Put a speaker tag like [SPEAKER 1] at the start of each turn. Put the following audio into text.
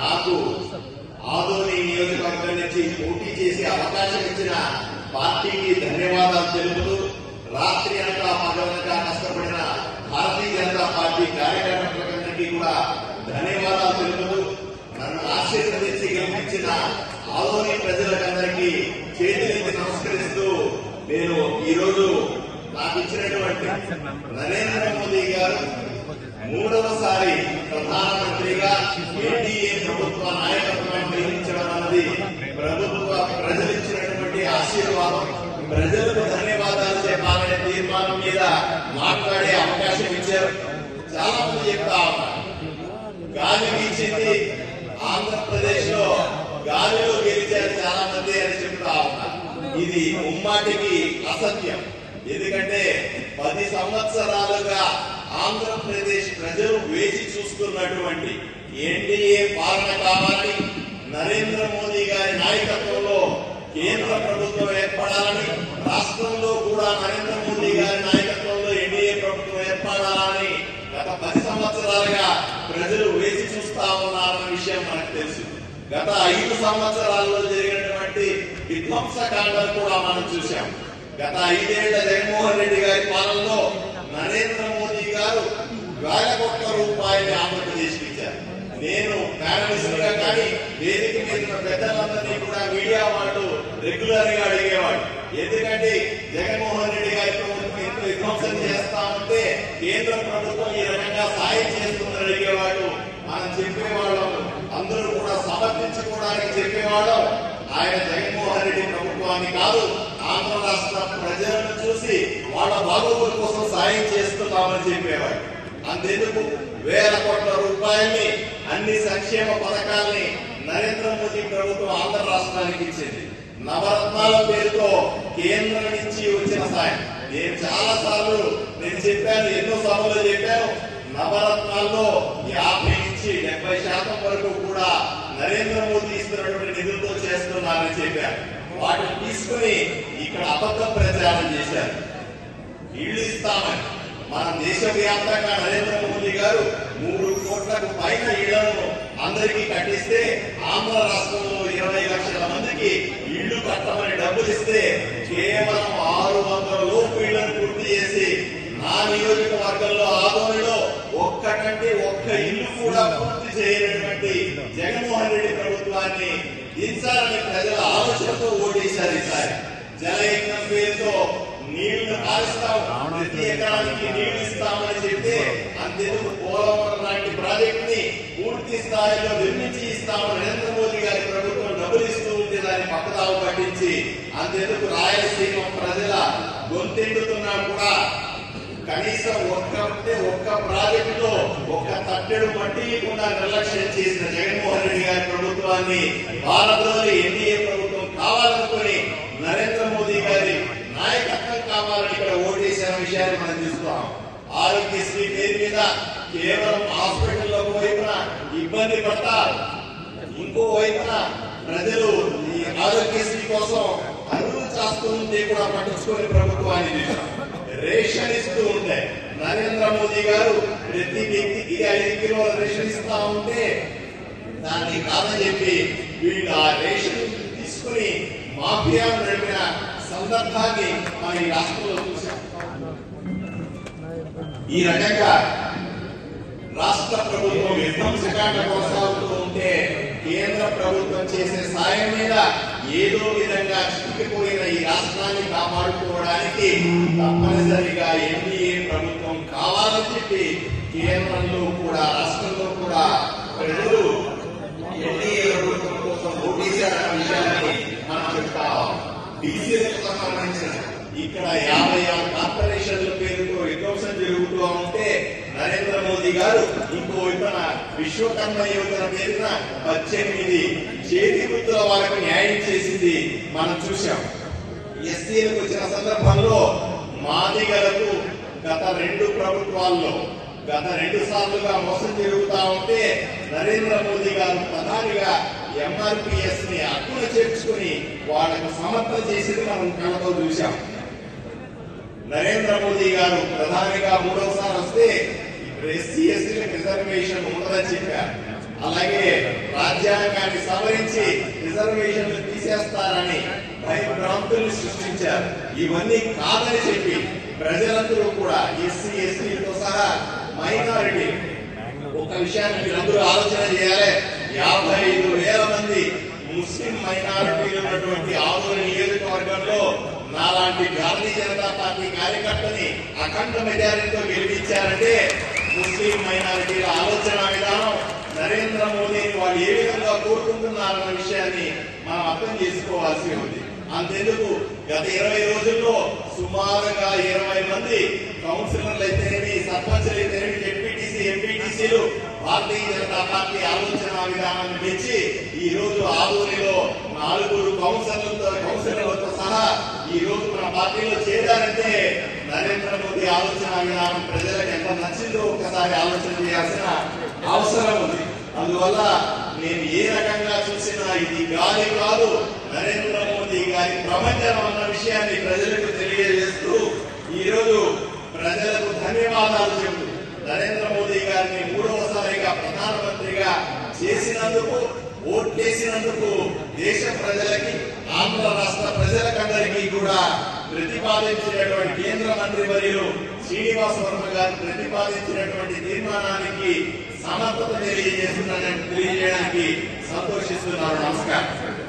[SPEAKER 1] నాకు ఆదోని నియోజకవర్గం నుంచి పోటీ చేసే అవకాశం ఇచ్చిన పార్టీకి ధన్యవాదాలు తెలుపుతూ రాత్రి అంతా పగలనక కష్టపడిన భారతీయ జనతా పార్టీ కార్యకర్తలందరికీ కూడా ధన్యవాదాలు తెలుపుతూ నన్ను ఆశీర్వదించి గమనించిన ఆదోని ప్రజలకందరికీ చేతులెత్తి నమస్కరిస్తూ నేను ఈ రోజు నాకు ఇచ్చినటువంటి నరేంద్ర మోదీ గారు మూడవసారి ప్రధానమంత్రిగా ఎన్డీఏ ప్రభుత్వ నాయకత్వం వహించడం అన్నది ప్రభుత్వ ప్రజలిచ్చినటువంటి ఆశీర్వాదం. ప్రజలకు ధన్యవాదాలు చెప్పాలనే తీర్మానం మీద మాట్లాడే అవకాశం ఇచ్చారు. చాలా మంది చెప్తా గాలి వీచింది ఆంధ్రప్రదేశ్లో గాలిలో గెలిచారు చాలా మంది అని చెప్తా ఇది ఉమ్మాటికి అసత్యం. ఎందుకంటే పది సంవత్సరాలుగా ఆంధ్రప్రదేశ్ ప్రజలు వేచి చూస్తున్నటువంటి ఎన్డీఏ పాలన కావాలి. నరేంద్ర మోదీ గారి నాయకత్వంలో కేంద్ర ప్రభుత్వం ఏర్పడాలని రాష్ట్రంలో కూడా నరేంద్ర మోదీ గారి నాయకత్వంలో ఎన్డీఏ ప్రభుత్వం ఏర్పడాలని గత పది సంవత్సరాలుగా ప్రజలు వేచి చూస్తా ఉన్నారన్న విషయం మనకు తెలుసు. గత ఐదు సంవత్సరాల్లో జరిగినటువంటి విధ్వంసకాండలు కూడా మనం చూశాం. గత ఐదేళ్ళ జగన్మోహన్ రెడ్డి గారి పాలనలో నరేంద్ర మోదీ వేల కోట్ల రూపాయలు ఆంధ్రప్రదేశ్ ఇచ్చారు. నేను ప్యానలిస్ట్ కానీ వేదిక మీద పెద్దలందరినీ కూడా మీడియా వాళ్ళు రెగ్యులర్గా అడిగేవాడు ఎందుకంటే జగన్మోహన్ రెడ్డి గారి ప్రభుత్వం ఎంత విధ్వంసం చేస్తా ఉంటే కేంద్ర ప్రభుత్వం ఈ రకంగా సాయం చేస్తుందని అడిగేవాడు మనం చెప్పేవాళ్ళం. అందరూ కూడా సమర్థించుకోవడానికి చెప్పేవాళ్ళం. ఆయన జగన్మోహన్ రెడ్డి ప్రభుత్వాన్ని కాదు ఆంధ్ర రాష్ట్ర ప్రజలను చూసి వాళ్ళ బాగోగుల కోసం సాయం చేస్తున్నామని చెప్పేవాడు అందుకు వేల కోట్ల రూపాయల్ని అన్ని సంక్షేమ పథకాల్ని నరేంద్ర మోదీ ప్రభుత్వం ఆంధ్ర రాష్ట్రానికి ఇచ్చింది. నవరత్నాల పేరుతో కేంద్రం నుంచి వచ్చిన సాయం. నేను చాలా సార్లు నేను చెప్పాను ఎన్నో సభలో చెప్పాను నవరత్నాల్లో యాభై నుంచి డెబ్బై శాతం వరకు కూడా నరేంద్ర మోదీ ఇస్తున్నటువంటి నిధులతో చేస్తున్నారని చెప్పారు వాటిని తీసుకుని ఇక్కడ అబద్ధ ప్రచారం చేశారు. ఇళ్ళు ఇస్తామని. మన దేశవ్యాప్తంగా నరేంద్ర మోదీ గారు మూడు కోట్లకు పైన ఇళ్ళను అందరికీ కట్టిస్తే ఆంధ్ర రాష్ట్రంలో ఇరవై లక్షల మందికి ఇళ్ళు కట్టమని డబ్బులు ఇస్తే కేవలం ఆరు వందల లోపు ఇళ్ళను పూర్తి చేసి నా నియోజకవర్గంలో ఆదోనిలో ఒక్కటంటే ఒక్క ఇల్లు కూడా పూర్తి చేయనటువంటి జగన్మోహన్ రెడ్డి ప్రభుత్వాన్ని దించాలని ప్రజల ఆలోచనతో ఓటేశారు ఈసారి జలయజ్ఞం పేరుతో నీళ్ళు కాలుస్తాం ప్రతి ఎకరానికి నీళ్ళు ఇస్తామని చెప్తే అంతెందుకు పోలవరం లాంటి ప్రాజెక్ట్ని పూర్తి స్థాయిలో నిర్మించి ఇస్తామని నరేంద్ర మోదీ గారి ప్రభుత్వం డబ్బులు ఇస్తూ ఉంటే దాన్ని పక్కదావు పట్టించి అంతెందుకు రాయలసీమ ప్రజల గొంతెండుతున్నా కూడా కనీసం ఒక్క ఒక్క ప్రాజెక్టులో ఒక్క తట్టెడు మట్టి నిర్లక్ష్యం చేసిన జగన్మోహన్ రెడ్డి గారి ప్రభుత్వాన్ని భారత్లోని ఎన్డీఏ ప్రభుత్వం కావాలనుకుని నరేంద్ర మోదీ గారి నాయకత్వం కావాలని ఇక్కడ ఓటేసిన విషయాన్ని మనం చూస్తాం ఆరోగ్యశ్రీ పేరు మీద కేవలం హాస్పిటల్లో వైపున ఇబ్బంది పడతారు. ఇంకో వైపున ప్రజలు ఈ ఆరోగ్యశ్రీ కోసం అరువులు చేస్తూ ఉంటే కూడా పట్టించుకొని ప్రభుత్వాన్ని రేషన్ ఇస్తూ ఉంటే నరేంద్ర మోదీ గారు ప్రతి వ్యక్తికి ఐదు కిలోల రేషన్ ఇస్తా ఉంటే దాన్ని కాదని చెప్పి వీళ్ళు ఆ రేషన్ తీసుకుని మాఫియా నడిపిన సందర్భాన్ని మన ఈ రాష్ట్రంలో చూశాం ఈ రకంగా రాష్ట్ర ప్రభుత్వం విధ్వంసకాండ కొనసాగుతూ ఉంటే కేంద్ర ప్రభుత్వం చేసే సాయం మీద ఏదో విధంగా చిక్కిపోయిన ఈ రాష్ట్రాన్ని కాపాడుకోవడానికి తప్పనిసరిగా ఎన్డీఏ ప్రభుత్వం కావాలని చెప్పి కేంద్రంలో కూడా రాష్ట్రంలో కూడా ప్రజలు ఎన్డీఏ ప్రభుత్వం కోసం ఓటేశారన్న విషయాన్ని మనం చెప్తా బీసీలకు సంబంధించిన ఇక్కడ యాభై ఆరు కార్పొరేషన్ల పేరుతో విధ్వంసం జరుగుతూ ఉంటే నరేంద్ర మోదీ గారు ఇంకో వైపున విశ్వకర్మ యువతన పేరున పద్దెనిమిది చేతి వృత్తుల వాళ్ళకు న్యాయం చేసింది మనం చూసాం ఎస్సీలకు వచ్చిన సందర్భంలో మాదిగలకు గత రెండు ప్రభుత్వాల్లో గత రెండు సార్లుగా మోసం జరుగుతా ఉంటే నరేంద్ర మోదీ గారు ప్రధానిగా ఎంఆర్పిఎస్ని అక్కున చేర్చుకుని వాళ్ళకు సమర్థన చేసేది మనం కళ్ళతో చూశాం. నరేంద్ర మోదీ గారు ప్రధానిగా మూడోసారి వస్తే ఎస్సీ ఎస్టీలకు రిజర్వేషన్ ఉండదని చెప్పారు అలాగే రాజ్యాంగాన్ని సవరించి రిజర్వేషన్లు తీసేస్తారని భయభ్రాంతుల్ని సృష్టించారు. ఇవన్నీ కాదని చెప్పి ప్రజలందరూ కూడా ఎస్సీ ఎస్టీలతో సహా మైనారిటీ. ఒక విషయాన్ని మీరందరూ ఆలోచన చేయాలి. యాభై ఐదు వేల మంది ముస్లిం మైనారిటీలు ఉన్నటువంటి ఆదూరు నియోజకవర్గంలో నాలాంటి భారతీయ జనతా పార్టీ కార్యకర్తని అఖండ మెజారిటీతో గెలిపించారంటే ముస్లిం మైనారిటీల ఆలోచన విధానం నరేంద్ర మోదీని వాళ్ళు ఏ విధంగా కోరుకుంటున్నారన్న విషయాన్ని మనం అర్థం చేసుకోవాల్సి ఉంది. అంతెందుకు గత ఇరవై రోజుల్లో సుమారుగా ఇరవై మంది కౌన్సిలర్లు అయితేనేమి సర్పంచులు అయితేనేమి ఎంపీటీసీ ఎంపీటీసీలు భారతీయ జనతా పార్టీ ఆలోచన విధానాన్ని మెచ్చి ఈ రోజు ఆదూరిలో నాలుగురు కౌన్సిలర్లతో కౌన్సిలర్లతో సహా ఈ రోజు మన పార్టీలో చేరారంటే నరేంద్ర మోదీ ఆలోచన విధానం ప్రజలకు ఎంత నచ్చిందో ఒకసారి ఆలోచన చేయాల్సిన అవసరం ఉంది. అందువల్ల నేను ఏ రకంగా చూసినా ఇది గాలి కాదు. నరేంద్ర మోదీ గారి ప్రపంచం అన్న విషయాన్ని ప్రజలకు తెలియజేస్తూ ఈరోజు ప్రజలకు ధన్యవాదాలు చెబుతూ నరేంద్ర మోదీ గారిని మూడవసారిగా ప్రధానమంత్రిగా చేసినందుకు ఓట్ చేసినందుకు దేశ ప్రజలకి ఆంధ్ర రాష్ట్ర ప్రజలకందరికీ కూడా ప్రతిపాదించినటువంటి కేంద్ర మంత్రి వర్యులు శ్రీనివాస వర్మ గారు ప్రతిపాదించినటువంటి తీర్మానానికి సమర్థత తెలియజేస్తున్నానని తెలియజేయడానికి సంతోషిస్తున్నాను. నమస్కారం.